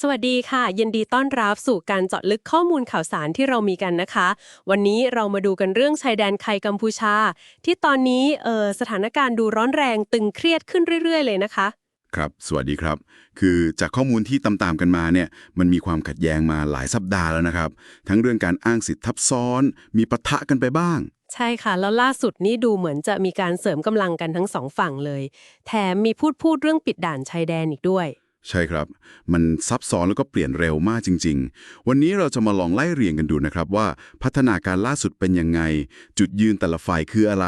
สวัสดีค่ะ ยินดีต้อนรับสู่การเจาะลึกข้อมูลข่าวสารที่เรามีกันนะคะ วันนี้เรามาดูกันเรื่องชายแดนไทยกัมพูชา ที่ตอนนี้เออสถานการณ์ดูร้อนแรงตึงเครียดขึ้นเรื่อย ๆ เลยนะคะ ครับ สวัสดีครับ คือจากข้อมูลที่ตามๆกันมาเนี่ย มันมีความขัดแย้งมาหลายสัปดาห์แล้วนะครับ ทั้งเรื่องการอ้างสิทธิทับซ้อน มีปะทะกันไปบ้าง ใช่ค่ะ แล้วล่าสุดนี่ดูเหมือนจะมีการเสริมกำลังกันทั้งสองฝั่งเลย แถมมีพูดพูดเรื่องปิดด่านชายแดนอีกด้วย ใช่ครับ มันซับซ้อนแล้วก็เปลี่ยนเร็วมากจริง ๆ วันนี้เราจะมาลองไล่เรียงกันดูนะครับว่าพัฒนาการล่าสุดเป็นยังไง จุดยืนแต่ละฝ่ายคืออะไร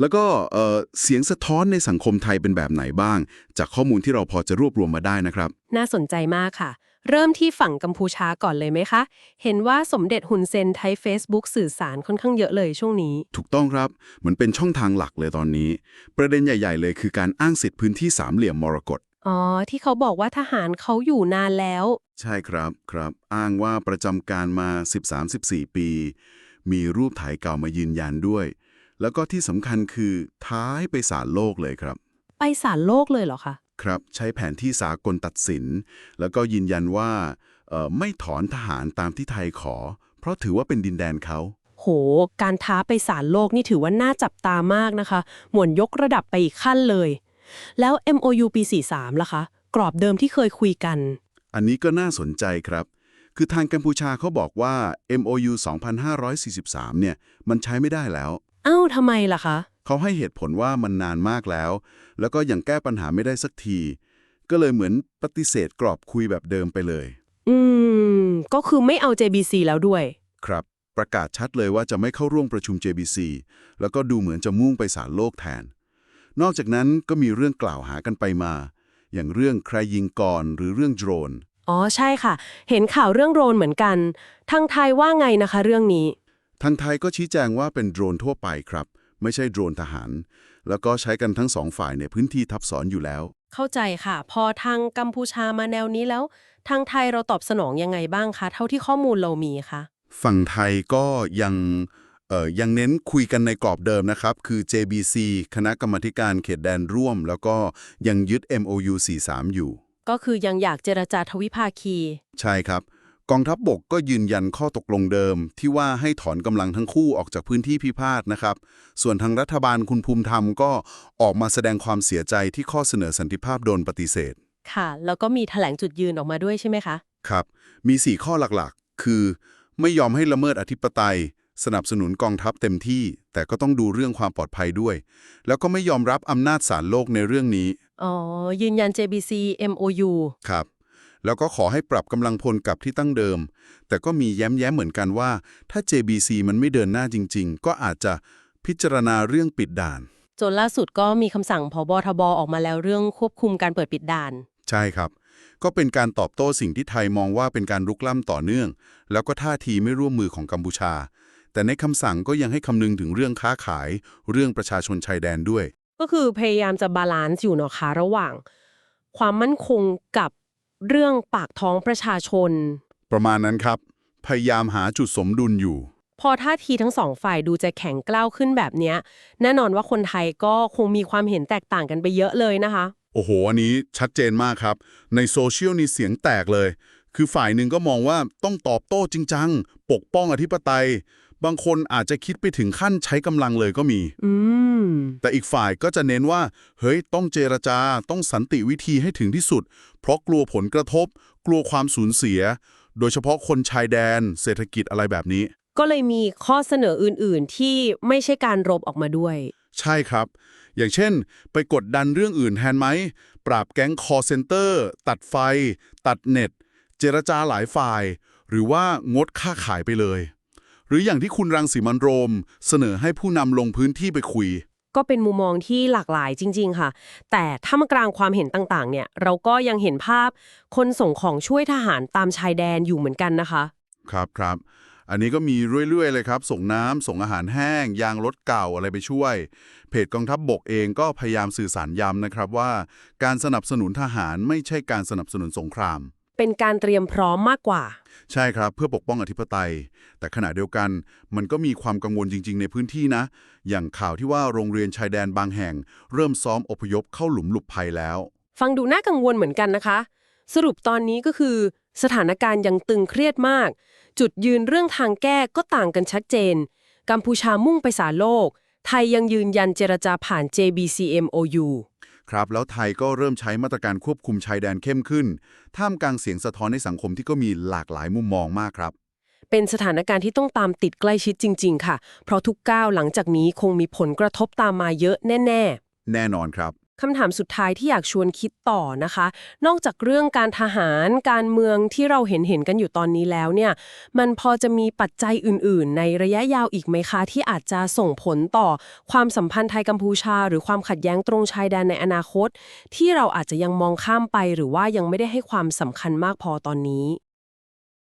แล้วก็เอ่อเสียงสะท้อนในสังคมไทยเป็นแบบไหนบ้าง จากข้อมูลที่เราพอจะรวบรวมมาได้นะครับ น่าสนใจมากค่ะ เริ่มที่ฝั่งกัมพูชาก่อนเลยไหมคะ เห็นว่าสมเด็จฮุนเซนใช้ Facebook สื่อสารค่อนข้างเยอะเลยช่วงนี้ ถูกต้องครับเหมือนเป็นช่องทางหลักเลยตอนนี้ ประเด็นใหญ่ ๆ เลยคือการอ้างสิทธิพื้นที่สามเหลี่ยมมรกต อ๋อ ที่เขาบอกว่าทหารเขาอยู่นานแล้ว ใช่ครับครับ อ้างว่าประจำการมา 13-14 ปี มีรูปถ่ายเก่ามายืนยันด้วย แล้วก็ที่สำคัญคือท้ายไปศาลโลกเลยครับ ไปศาลโลกเลยเหรอคะ ครับ ใช้แผนที่สากลตัดสิน แล้วก็ยืนยันว่าเอ่อไม่ถอนทหารตามที่ไทยขอ เพราะถือว่าเป็นดินแดนเขา โห การท้าไปศาลโลกนี่ถือว่าน่าจับตามากนะคะ หมวนยกระดับไปอีกขั้นเลย แล้ว MOU ปี 43ล่ะคะ กรอบเดิมที่เคยคุยกัน อันนี้ก็น่าสนใจครับ คือทางกัมพูชาเขาบอกว่า MOU 2543 เนี่ย มันใช้ไม่ได้แล้ว เอ้าทำไมล่ะคะ เขาให้เหตุผลว่ามันนานมากแล้ว แล้วก็ยังแก้ปัญหาไม่ได้สักที ก็เลยเหมือนปฏิเสธกรอบคุยแบบเดิมไปเลย อืม ก็คือไม่เอา JBC แล้วด้วย ครับ ประกาศชัดเลยว่าจะไม่เข้าร่วมประชุม JBC แล้วก็ดูเหมือนจะมุ่งไปศาลโลกแทน นอกจากนั้นก็มีเรื่องกล่าวหากันไปมา อย่างเรื่องใครยิงก่อนหรือเรื่องโดรน อ๋อใช่ค่ะ เห็นข่าวเรื่องโดรนเหมือนกัน ทางไทยว่าไงนะคะเรื่องนี้ ทางไทยก็ชี้แจงว่าเป็นโดรนทั่วไปครับ ไม่ใช่โดรนทหาร แล้วก็ใช้กันทั้งสองฝ่ายในพื้นที่ทับซ้อนอยู่แล้ว เข้าใจค่ะ พอทางกัมพูชามาแนวนี้แล้ว ทางไทยเราตอบสนองยังไงบ้างคะ เท่าที่ข้อมูลเรามีคะ ฝั่งไทยก็ยัง เอ่อยังเน้นคุยกันในกรอบเดิมนะครับ คือ JBC คณะกรรมาธิการเขตแดนร่วม แล้วก็ยังยึด MOU 43 อยู่ ก็คือยังอยากเจรจาทวิภาคี ใช่ครับ กองทัพบบกก็ยืนยันข้อตกลงเดิม ที่ว่าให้ถอนกำลังทั้งคู่ออกจากพื้นที่พิพาทนะครับ ส่วนทางรัฐบาลคุณภูมิธรรมก็ออกมาแสดงความเสียใจที่ข้อเสนอสันติภาพโดนปฏิเสธ ค่ะ แล้วก็มีแถลงจุดยืนออกมาด้วยใช่ไหมคะ ครับ มี 4 ข้อหลักๆ คือ ไม่ยอมให้ละเมิดอธิปไตย สนับสนุนกองทัพเต็มที่ แต่ก็ต้องดูเรื่องความปลอดภัยด้วย แล้วก็ไม่ยอมรับอำนาจศาลโลกในเรื่องนี้ อ๋อ ยืนยัน JBC MOU ครับ แล้วก็ขอให้ปรับกำลังพลกลับที่ตั้งเดิม แต่ก็มีแย้มๆเหมือนกันว่า ถ้า JBC มันไม่เดินหน้าจริง ๆ ก็อาจจะพิจารณาเรื่องปิดด่าน จนล่าสุดก็มีคำสั่งพบทบออกมาแล้วเรื่องควบคุมการเปิดปิดด่าน ใช่ครับ ก็เป็นการตอบโต้สิ่งที่ไทยมองว่าเป็นการรุกล้ำต่อเนื่อง แล้วก็ท่าทีไม่ร่วมมือของกัมพูชา แต่ในคำสั่งก็ยังให้คำนึงถึงเรื่องค้าขาย เรื่องประชาชนชายแดนด้วย ก็คือพยายามจะบาลานซ์อยู่เนาะคะระหว่าง ความมั่นคงกับเรื่องปากท้องประชาชน ประมาณนั้นครับ พยายามหาจุดสมดุลอยู่ พอท่าทีทั้งสองฝ่ายดูจะแข็งกล้าวขึ้นแบบเนี้ย แน่นอนว่าคนไทยก็คงมีความเห็นแตกต่างกันไปเยอะเลยนะคะ โอ้โห อันนี้ชัดเจนมากครับ ในโซเชียลนี่เสียงแตกเลย คือฝ่ายหนึ่งก็มองว่าต้องตอบโต้จริงจัง ปกป้องอธิปไตย บางคนอาจจะคิดไปถึงขั้นใช้กำลังเลยก็มีอืมแต่อีกฝ่ายก็จะเน้นว่า เฮ้ย ต้องเจรจา ต้องสันติวิธีให้ถึงที่สุด เพราะกลัวผลกระทบ กลัวความสูญเสีย โดยเฉพาะคนชายแดน เศรษฐกิจอะไรแบบนี้ ก็เลยมีข้อเสนออื่น ๆ ที่ไม่ใช่การรบออกมาด้วย ใช่ครับ อย่างเช่น ไปกดดันเรื่องอื่นแทนไหม ปราบแก๊งคอเซนเตอร์ ตัดไฟ ตัดเน็ต เจรจาหลายฝ่าย หรือว่างดค่าขายไปเลยห รืออย่างที่คุณรังสีมันต์โรม เสนอให้ผู้นำลงพื้นที่ไปคุย ก็เป็นมุมมองที่หลากหลายจริง ๆ ค่ะ แต่ถ้ามากลางความเห็นต่าง ๆ เนี่ย เราก็ยังเห็นภาพคนส่งของช่วยทหารตามชายแดนอยู่เหมือนกันนะคะ ครับครับ อันนี้ก็มีเรื่อย ๆ เลยครับ ส่งน้ำส่งอาหารแห้ง ยางรถเก่าอะไรไปช่วย เพจกองทัพบบกเองก็พยายามสื่อสารย้ำนะครับว่า การสนับสนุนทหารไม่ใช่การสนับสนุนสงคราม เป็นการเตรียมพร้อมมากกว่า ใช่ครับเพื่อปกป้องอธิปไตย แต่ขณะเดียวกันมันก็มีความกังวลจริง ๆ ในพื้นที่นะ อย่างข่าวที่ว่าโรงเรียนชายแดนบางแห่ง เริ่มซ้อมอพยพเข้าหลุมหลบภัยแล้ว ฟังดูน่ากังวลเหมือนกันนะคะ สรุปตอนนี้ก็คือ สถานการณ์ยังตึงเครียดมาก จุดยืนเรื่องทางแก้ก็ต่างกันชัดเจน กัมพูชามุ่งไปสาโลก ไทยยังยืนยันเจรจาผ่าน JBCMOU ครับแล้วไทยก็เริ่มใช้มาตรการควบคุมชายแดนเข้มขึ้น ท่ามกลางเสียงสะท้อนในสังคมที่ก็มีหลากหลายมุมมองมากครับ เป็นสถานการณ์ที่ต้องตามติดใกล้ชิดจริง ๆ ค่ะ เพราะทุกก้าวหลังจากนี้คงมีผลกระทบตามมาเยอะแน่แน่นอนครับๆ คำถามสุดท้ายที่อยากชวนคิดต่อนะคะ นอกจากเรื่องการทหารการเมืองที่เราเห็นเห็นกันอยู่ตอนนี้แล้วเนี่ยมันพอจะมีปัจจัยอื่น ๆ ในระยะยาวอีกไหมคะ ที่อาจจะส่งผลต่อความสัมพันธ์ไทยกัมพูชา หรือความขัดแย้งตรงชายแดนในอนาคต ที่เราอาจจะยังมองข้ามไป หรือว่ายังไม่ได้ให้ความสำคัญมากพอตอนนี้